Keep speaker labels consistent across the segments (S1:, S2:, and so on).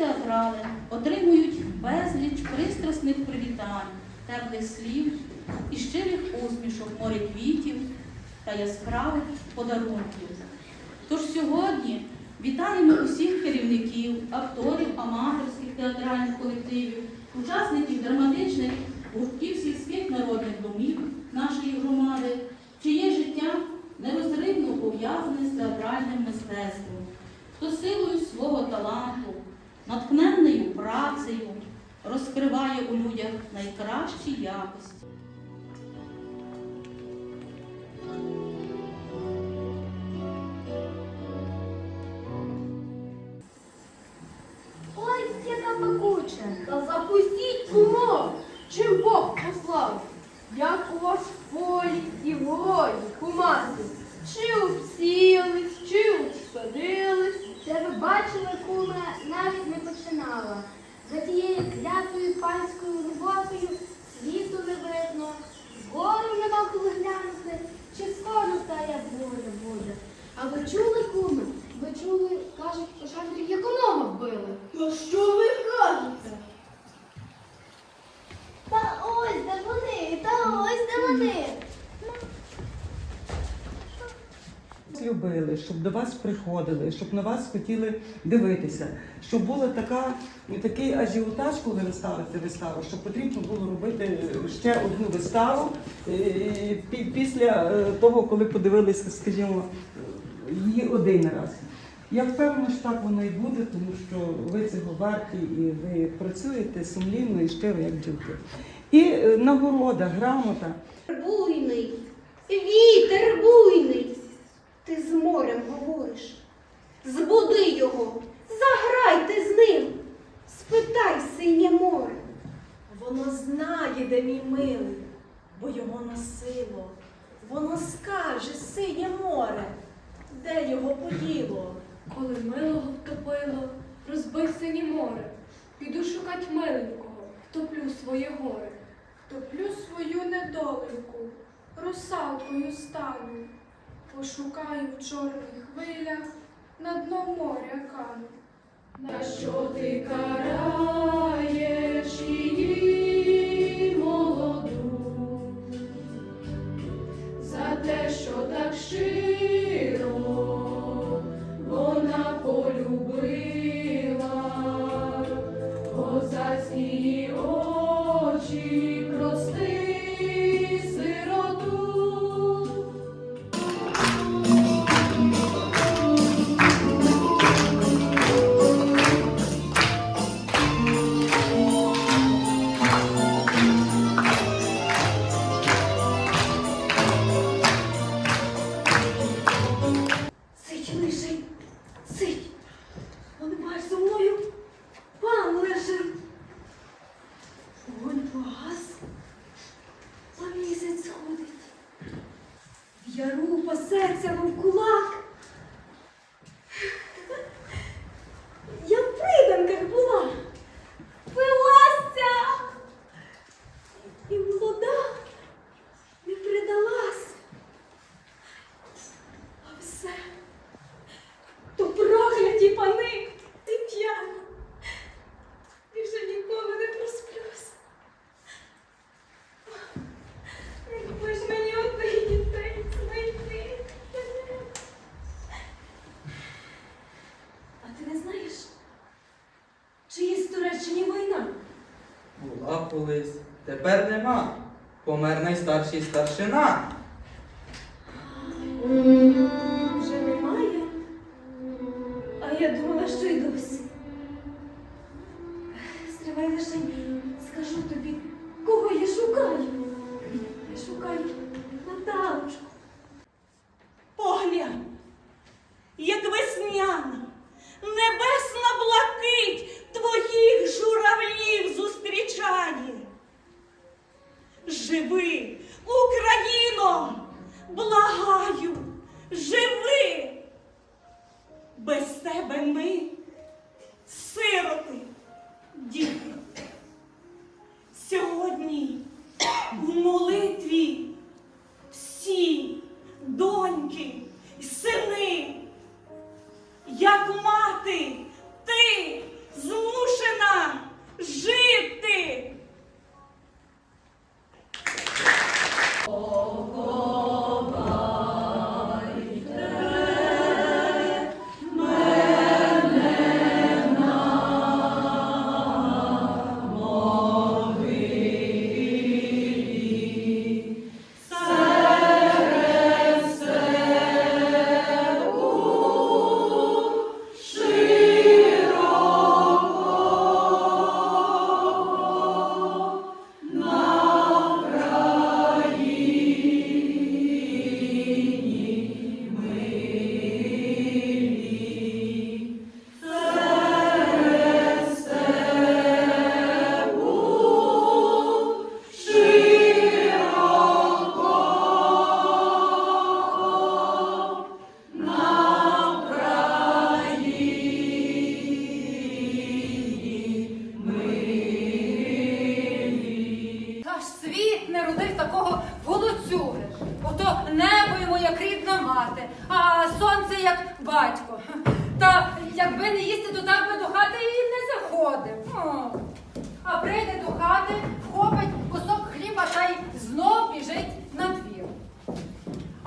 S1: театрали отримують безліч пристрасних привітань, теплих слів і щирих усмішок, море квітів та яскравих подарунків. Тож сьогодні вітаємо усіх керівників, акторів, аматорських театральних колективів, учасників драматичних гуртків сільських народних домів нашої громади, чиє життя нерозривно пов'язане з театральним мистецтвом, у людях найкращі якості.
S2: Любили, щоб до вас приходили, щоб на вас хотіли дивитися, щоб була така, такий ажіотаж, коли ви ставите виставу, що потрібно було робити ще одну виставу після е, того, коли подивилися, скажімо, її один раз. Я впевнена, що так воно і буде, тому що ви цього варті і ви працюєте сумлінно і щиро, як бджілки. І е, нагорода, грамота.
S3: буйний, вітер буйний. Ти з морем говориш. Збуди його, заграйте з ним, спитай синє море.
S4: Воно знає, де мій милий, бо його носило. Воно скаже синє море, де його поділо.
S5: Коли милого втопило, розбив синє море. Піду шукать миленького, втоплю своє горе. Втоплю свою недоленьку, русалкою стану. Пошукаю в чорних хвилях, на дно моря кану. На що ти караєш її молоду? За те, що так щиро
S6: найстарший старшина.
S4: Вже немає. А я думала, що й досі. Стривай лише, скажу тобі, кого я шукаю. Я шукаю Наталочку.
S7: Поглянь, як весняна, небесна блакить твоїх журавлів зустрічає. Живи, Україно, благаю, живи. Без тебе ми, сироти, діти.
S8: Сьогодні в молитві всі доньки і сини, як мати, ти змушена.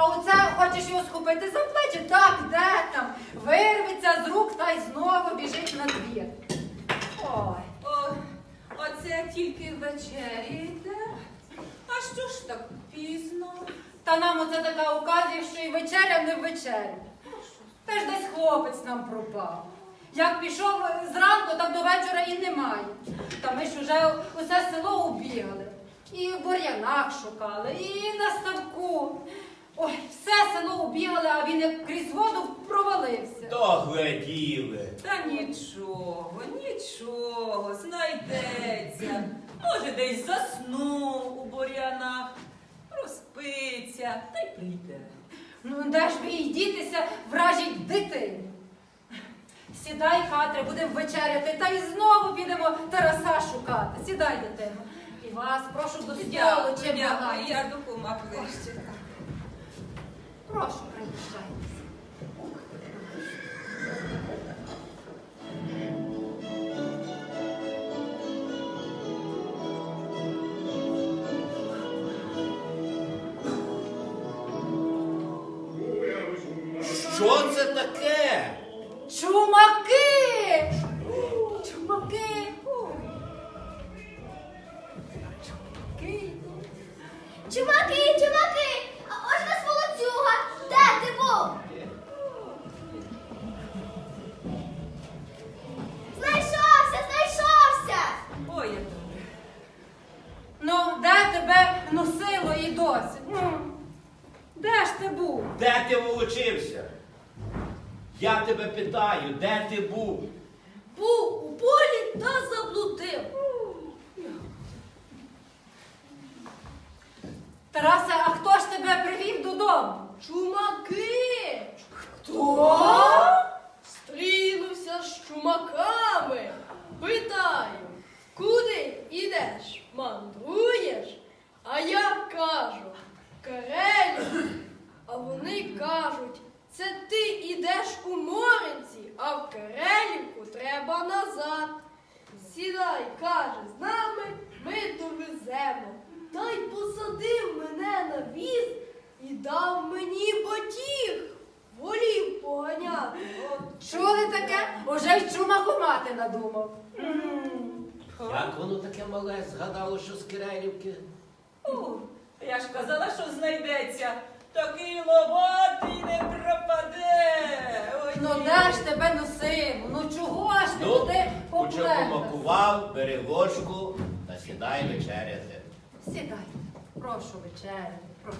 S8: А оце хочеш його схопити за плечі? Так, де там? Вирветься з рук та й знову біжить на двір. Ой.
S7: О, оце тільки вечеряєте? А що ж так пізно?
S8: Та нам оце така указія, що і вечеря не вечеря. Теж десь хлопець нам пропав. Як пішов зранку, так до вечора і немає. Та ми ж уже усе село убігали. І в бур'янах шукали, і на ставку. Ой, все село убігали, а він як крізь воду провалився.
S9: Догляділи.
S7: Та нічого, нічого, знайдеться. Може, десь заснув у бур'янах, розпиться та й прийде.
S8: Ну, де ж ви і дітися вражій дитині? Сідай, Катре, будемо вечеряти, та й знову підемо Тараса шукати. Сідай, дитино. І вас прошу до столу, чим багато.
S7: я до кума ближче.
S8: Прошу, приїжджайте.
S9: Що це таке?
S8: Чумаки! Чумаки! Чумаки,
S10: чумаки!
S9: Питаю, де ти був?
S7: Був у полі та заблудив.
S8: Тарасе, а хто ж тебе привів додому?
S5: Чумаки!
S8: Хто?
S5: Стрінувся з чумаками. Питаю, куди ідеш? Мандруєш? А я кажу, Карелю. А вони кажуть, це ти ідеш у Моринці, а в Карелівку треба назад. Сідай, каже, з нами ми довеземо. Та й посадив мене на віз і дав мені батіг. Волів поганяти. От
S8: Чули таке? Уже й чумаку мати надумав.
S9: Як воно таке мале згадало, що з Кирилівки?
S7: У, я ж казала, що знайдеться. Такий ловатий не пропаде. Ой,
S8: Ну де ж тебе носимо? Ну чого ж ти
S9: Ну,
S8: туди?
S9: Почерпомакував, бери ложку та сідай вечеряти.
S8: Сідай. Прошу вечерю, прошу.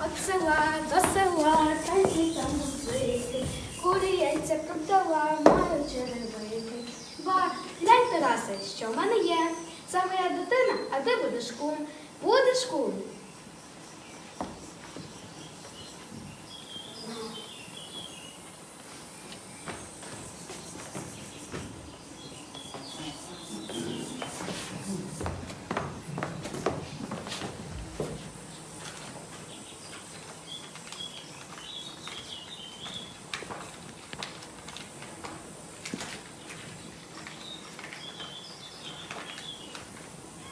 S10: От села до села, танці та музики, курі яйця продала, маю черевики. Ба, глянь, Тарасе, що в мене є. Це моя дитина, а ти будеш кум. Будеш кум.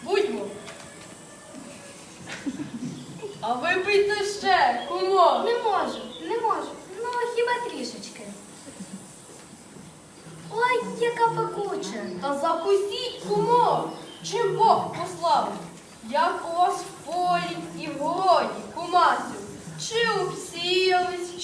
S5: Будьмо. А випийте ще, кумо.
S10: Не можу, не можу. Ну, хіба трішечки. Ой, яка пекуча.
S5: Та закусіть, кумо. Чим Бог послав? Як у вас в полі і в городі, кумасю? Чи обсіялись,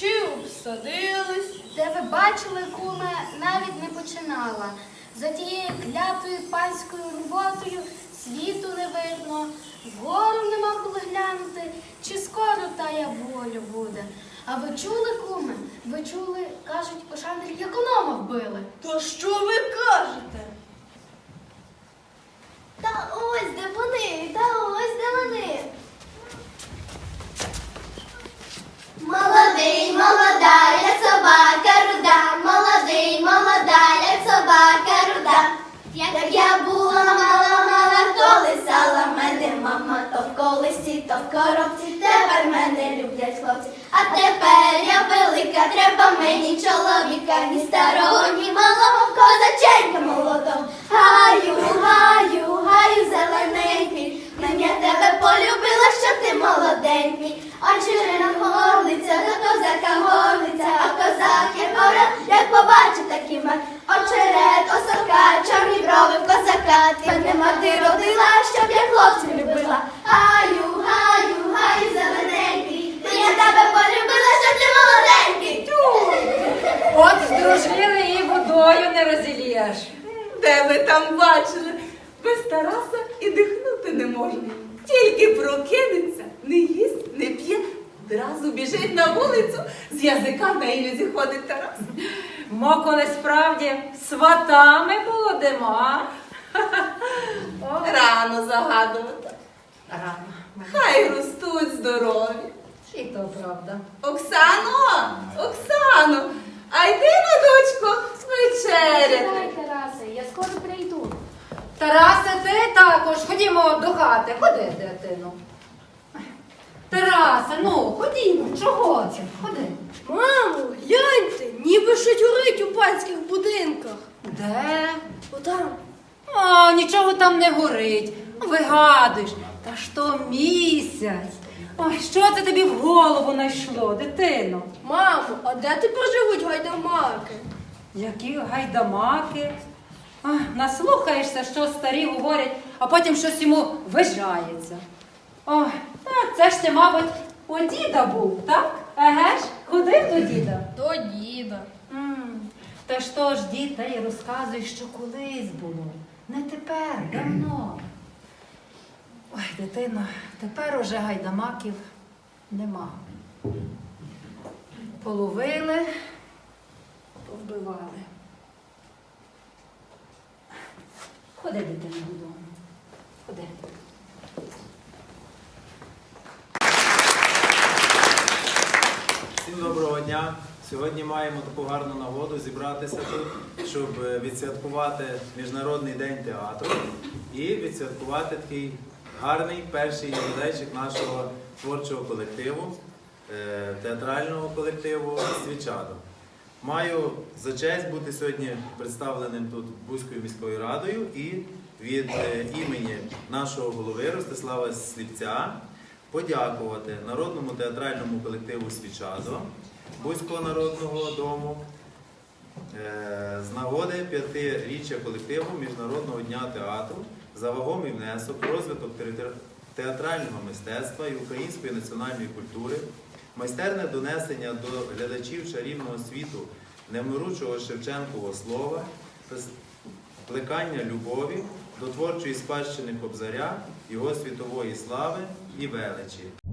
S5: чи обсадились?
S10: Де ви бачили, куме, навіть не починала. За тією клятою панською роботою світу не видно, вгору нема коли глянути, чи скоро тая волю буде. А ви чули, куме? Ви чули, кажуть, у Шандрі економа вбили.
S5: То що ви кажете?
S10: Та ось де вони, та ось де вони. Молодий, молода, я собака руда, молодий, молода, хлопці. А тепер я велика, треба мені чоловіка, ні старого, ні малого, козаченька молодого. Гаю, гаю, гаю, зелененький, нам я тебе полюбила, що ти молоденький. А черена горлиця, до козака горлиця, а козак як орел, як побачив такі мать. Очерет, осока, чорні брови в козака, ти не мати родила, щоб я хлопців любила. Гаю, гаю, гаю, я тебе полюбила, що ти молоденький.
S8: От здружили і водою не розілієш.
S11: Де ви там бачили? Без Тараса і дихнути не можна. Тільки прокинеться, не їсть, не п'є, одразу біжить на вулицю, з язика на ілюзі ходить Тарас.
S8: Мо коли справді сватами будемо, а?
S11: Рано загадувати.
S8: Рано.
S11: Хай ростуть здорові.
S8: І то правда.
S11: Оксано, Оксано, а йди на дочко вечеряти.
S10: Дай, Тарасе, я скоро прийду.
S8: Тарасе, ти також. Ходімо до хати. Ходи, дитину. Тарасе, ну, ходімо. Чого це? Ходи.
S5: Мамо, гляньте, ніби щось горить у панських будинках.
S8: Де?
S5: Отам.
S8: О, нічого там не горить. Вигадуєш. Та ж то місяць. Ой, що це тобі в голову найшло, дитино?
S5: Мамо, а де тепер живуть гайдамаки?
S8: Які гайдамаки. Ах, наслухаєшся, що старі говорять, а потім щось йому вижається. Ой, так, це ж ти, мабуть, у діда був, так? Еге ж, ходив до діда.
S5: До діда.
S8: М, Та то ж дід та й розказує, що колись було. Не тепер, давно. Ой, дитино, тепер уже гайдамаків нема. Половили, повбивали. Ходи, дитино, додому. Ходи.
S12: Всім доброго дня. Сьогодні маємо таку гарну нагоду зібратися тут, щоб відсвяткувати Міжнародний день театру і відсвяткувати такий гарний перший ювілейчик нашого творчого колективу, е, театрального колективу Свічадо. Маю за честь бути сьогодні представленим тут Бузькою міською радою і від е, імені нашого голови Ростислава Сліпця подякувати народному театральному колективу Свічадо Бузького народного дому з нагоди п'ятиріччя колективу Міжнародного дня театру за вагомий внесок розвиток театрального мистецтва і української національної культури, майстерне донесення до глядачів чарівного світу немиручого Шевченкового слова, плекання любові до творчої спадщини Кобзаря, його світової слави і величі.